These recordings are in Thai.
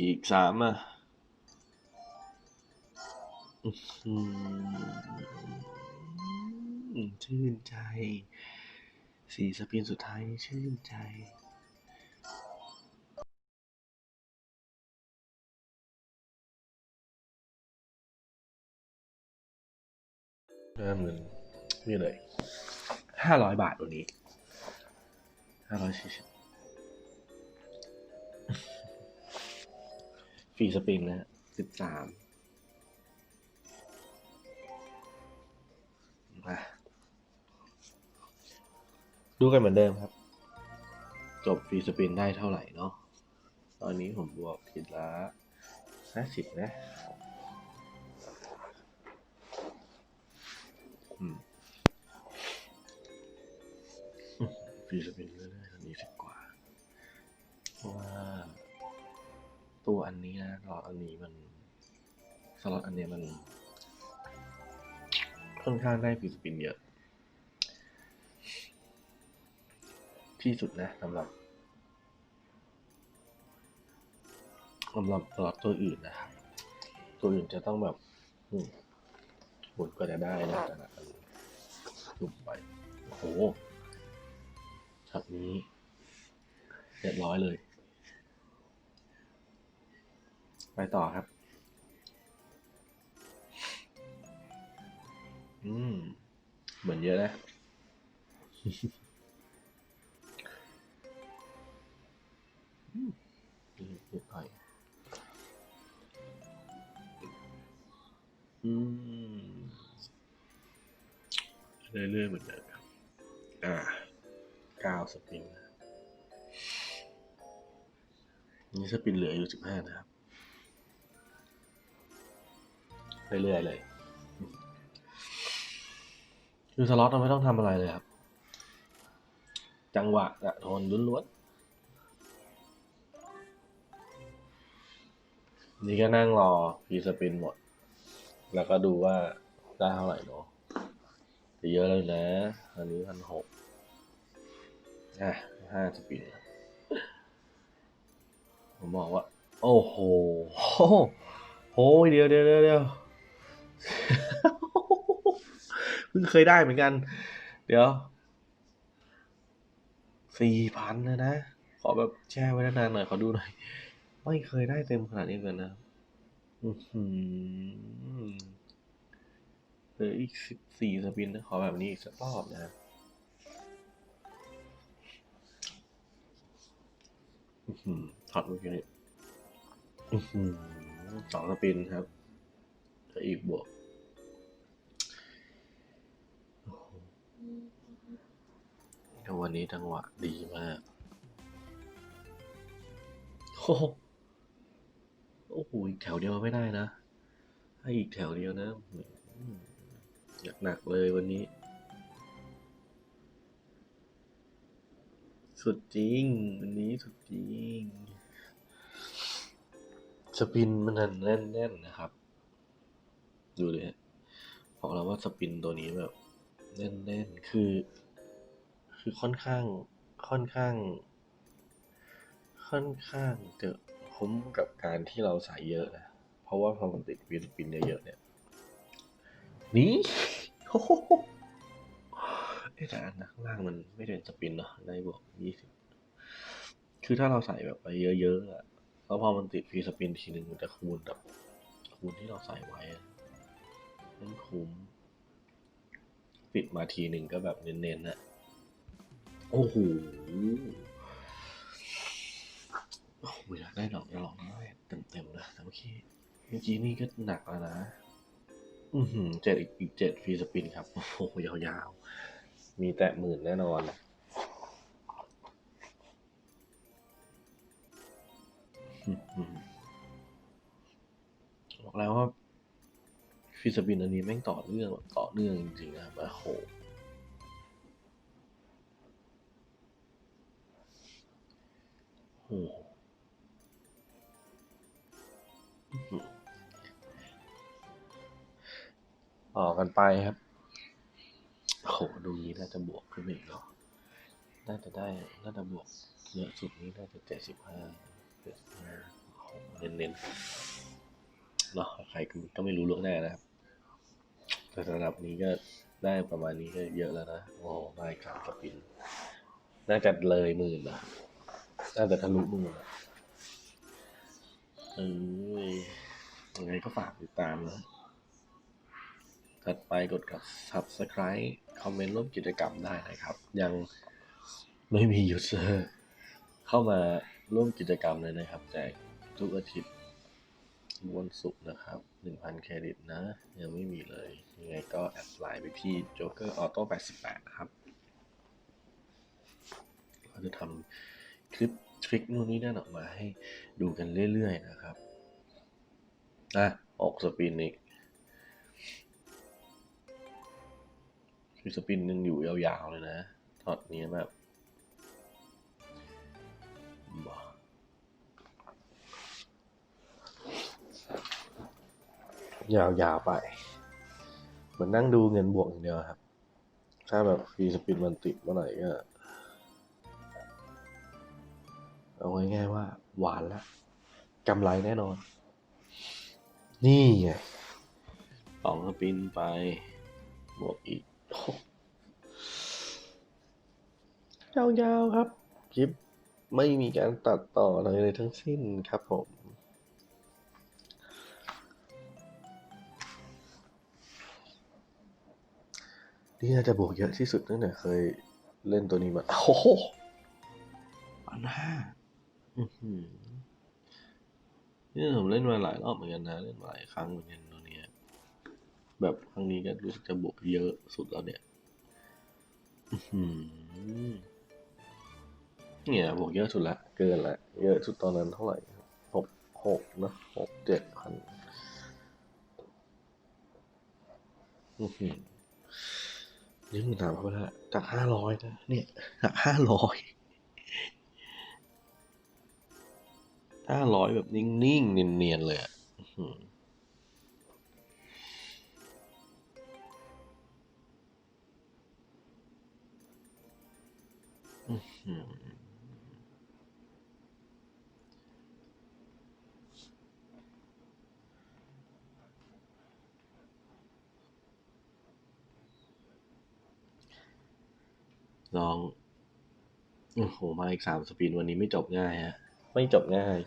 อีกสามอะชื่นใจ สี่สปินสุดท้ายนี่ชื่นใจเริ่มเงินนี่เลยห้าร้อยบาทวันนี้ห้าร้อยสี่สิบ ฟรีสปริงนะสิบสามมาดูกันเหมือนเดิมครับ จบฟรีสปรินได้เท่าไหร่เนาะตอนนี้ผมบวกทีละห้าสิบนะอืมฟรีสปรินเรื่อยๆตอน ตัวอันนี้นะสล็อตอันนี้มันสล็อตอันเนี้ยมันค่อนข้างได้ฟีสปินเยอะ ที่สุดนะสำหรับสำหรับสล็อตตัวอื่นนะครับ ตัวอื่นจะต้องแบบอืมหมุนก็จะได้นะแต่ละอันจุ่มไปโอ้โหช็อตนี้เรียบร้อยเลย ไปต่อครับ อืม เหมือนเยอะนะ อืมนิดหน่อยอืม เรื่อยๆเหมือนเดิมครับ อ่าเก้าสปริงนะนี่สปรินเหลืออยู่สิบห้านะครับ เรื่อยๆเลยคือสล็อตเราไม่ต้องทำอะไรเลยครับ จังหวะกะโทนล้วนๆนี่ก็นั่งรอพีสปินหมด แล้วก็ดูว่าได้เท่าไหร่เนาะจะเยอะแล้วนะ อันนี้พันหกอะห้าสปิน ผมบอกว่า โอ้โหโอ้ยเดียวเดียวเดียวเดียว เพิ่งเคยได้เหมือนกัน เดี๋ยวสี่พันนะนะ ขอแบบแช่ไว้นานๆหน่อยขอดูหน่อย ไม่เคยได้เต็มขนาดนี้เลยนะเหลืออีกสิบสี่สปินนะขอแบบนี้อีกสักรอบนะถอดมือกันนี่สองสปินครับอีกบวก แต่ วันนี้จังหวะดีมาก โอ้โหโอ้โหอีกแถวเดียวไม่ได้นะ ให้อีกแถวเดียวนะอืมหนักๆเลยวันนี้ สุดจริง วันนี้สุดจริง สปินมันแน่นๆนะครับ ดูเลยบอกแล้วว่าสปินตัวนี้แบบแน่นๆคือ คือค่อนข้างค่อนข้าง ค่อนข้างจะคุ้มกับการที่เราใส่เยอะนะเพราะว่าพอมันติดฟิลิปปินเยอะๆเนี่ยนี่โอ้โหเอ๊ะแต่อันนะข้างล่างมันไม่เป็นสปินเนาะได้บวกยี่สิบคือถ้าเราใส่แบบไปเยอะๆอะแล้วพอมันติดฟรีสปินทีหนึ่งมันจะคูณกับคูณที่เราใส่ไว้อะนั่นคุ้มติดมาทีหนึ่งก็แบบเน้นๆนะ โอ้โหโอ้โหอยากได้ดอกจะลองได้เต็มๆนะแต่เมื่อกี้เมื่อกี้นี่ก็หนักแล้วนะ อือหือเจ็ดอีกเจ็ดฟรีสปินครับ โอ้โห ยาวๆ มีแตะหมื่นแน่นอนบอกแล้วว่าฟิสปินอันนี้แม่งต่อเนื่องต่อเนื่องจริงๆนะครับโอ้โห ต่อกันไปครับ โห ดูนี้น่าจะบวกขึ้นอีกเนาะ น่าจะได้ น่าจะบวกเยอะสุดนี้น่าจะเจ็ดสิบห้าเจ็ดสิบห้าโอ้โหเน้นๆเนาะ ใครก็ไม่รู้ล่วงหน้านะครับ แต่ระดับนี้ก็ได้ประมาณนี้ก็เยอะแล้วนะ โอ้ได้ครับสปิน น่าจะเลยหมื่นนะ น่าจะทะลุมือเอ้ยยังไงก็ฝากติดตามนะ ถัดไปกดกับ subscribe คอมเมนต์ร่วมกิจกรรมได้นะครับ ยังไม่มียูเซอร์เข้ามาร่วมกิจกรรมเลยนะครับแจกทุกอาทิตย์วันศุกร์นะครับ 1,000 เครดิตนะ ยังไม่มีเลย ยังไงก็แอดไลน์ไปที่ Joker Auto 88 นะครับ เราจะทำ คลิปทริคนู่นนี่นั่นออกมาให้ดูกันเรื่อยๆนะครับอะออกสปินอีกคือสปินยังอยู่ยาวๆเลยนะทอดนี้แบบยาวๆไป เหมือนนั่งดูเงินบวกอย่างเดียวครับ ถ้าแบบฟรีสปินมันติดเมื่อไหร่ก็ เอาง่ายๆว่า หวานแล้วกำไรแน่นอน นี่ไงสองสปินไป บวกอีกยาวๆครับ คลิปไม่มีการตัดต่ออะไรเลยทั้งสิ้นครับผม นี่น่าจะบวกเยอะที่สุดตั้งแต่เคยเล่นตัวนี้มา โอ้โหพันห้าอื้อหือ นี่ผมเล่นมาหลายรอบเหมือนกันนะ เล่นมาหลายครั้งเหมือนกันตัวนี้แบบครั้งนี้ก็รู้สึกจะบวกเยอะสุดแล้วเนี่ยเนี่ยบวกเยอะสุดละเกินละเยอะสุดตอนนั้นเท่าไหร่หกหกนะหกเจ็ดพันอื้อหือนี่มึงถามเขาละจากห้าร้อยนะเนี่ยจากห้าร้อย ห้าร้อยแบบนิ่งๆ เนียนๆ เลยอะลอง โอ้โห มาอีกสามสปินวันนี้ไม่จบง่ายฮะ ไม่จบง่าย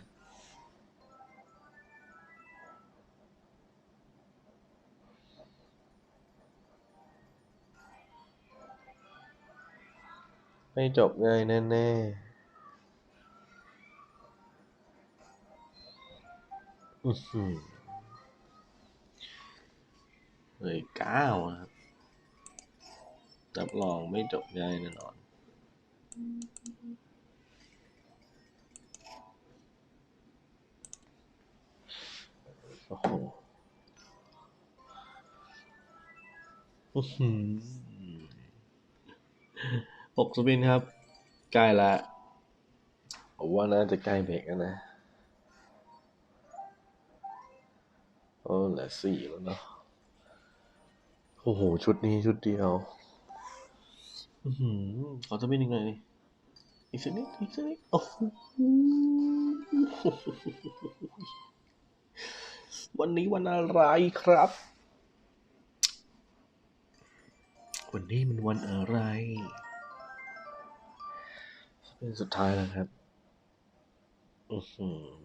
ไม่จบง่ายแน่ๆอือหือเลยเก้าครับรับรองไม่จบง่ายแน่นอน โอ้โหอื้อ หือหกสปินครับ ใกล้ละผมว่าน่าจะใกล้เบรกแล้วนะโอ้เหลือสี่แล้วเนาะโอ้โห ชุดนี้ชุดเดียวอือหือขอสปินอีกหน่อยดิอีกสักนิดอีกสักนิดโอ้โหวันนี้วันอะไรครับ วันนี้มันวันอะไร เป็นสุดท้ายแล้วครับ อือหือ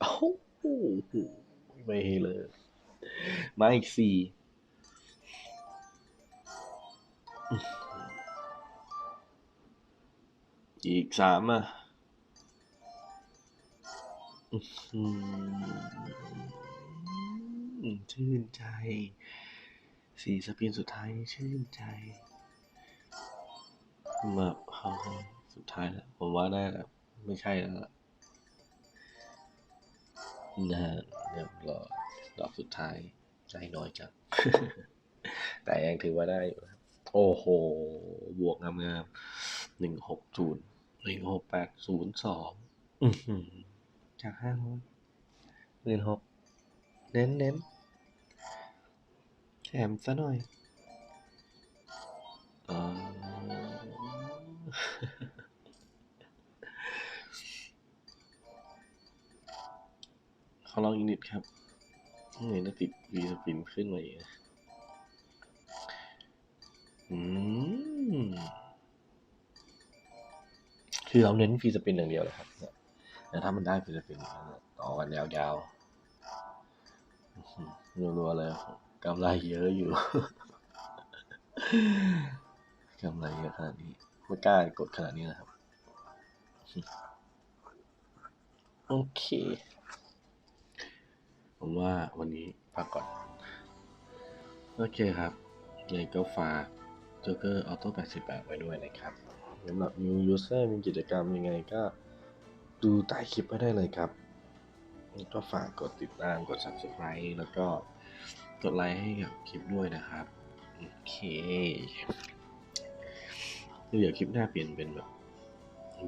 โอ้โหไม่ให้เลย มาอีกสี่อีกสามอะอืมชื่นใจ สี่สปินสุดท้ายชื่นใจ มาเอาสุดท้ายแล้วผมว่าน่าจะไม่ใช่แล้วล่ะน่าเรียบร้อยดอกสุดท้ายได้น้อยจังแต่ยังถือว่าได้อยู่ครับโอ้โห บวกงามๆหนึ่งหกศูนย์หนึ่งหกแปดศูนย์สองจากห้าร้อยหมื่นหกเน้นเน้นแถมซะหน่อยอ่าขอลองอีกนิดครับนี่น่าติดวีสปินขึ้นมาอีกอืมคือเราเน้นฟรีสปินอย่างเดียวเลยครับแต่ถ้ามันได้ฟรีสปินต่อกันยาวๆรัวๆเลยกำไรเยอะอยู่กำไรเยอะขนาดนี้ ไม่กล้ากดขนาดนี้นะครับ โอเค ผมว่าวันนี้พักก่อน โอเคครับยังไงก็ฝาก Joker Auto 88 ไว้ด้วยนะครับสำหรับ New User มีกิจกรรมยังไงก็ดูใต้คลิปไว้ได้เลยครับแล้วก็ฝากกดติดตามกด Subscribe แล้วก็กดไลค์ให้กับคลิปด้วยนะครับ โอเค เดี๋ยวคลิปหน้าเปลี่ยนเป็นแบบ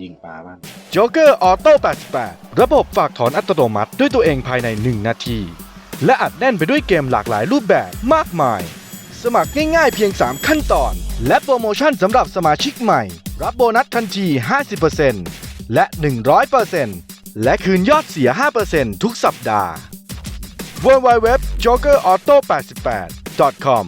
ยิงปลาบ้าง Joker Auto 88 ระบบฝากถอนอัตโนมัติด้วยตัวเองภายใน 1 นาที และอัดแน่นไปด้วยเกมหลากหลายรูปแบบมากมาย สมัครง่ายๆเพียง 3 ขั้นตอน และโปรโมชั่นสำหรับสมาชิกใหม่ รับโบนัสทันที 50%และ 100%และคืนยอดเสีย 5%ทุกสัปดาห์ www.jokerauto88.com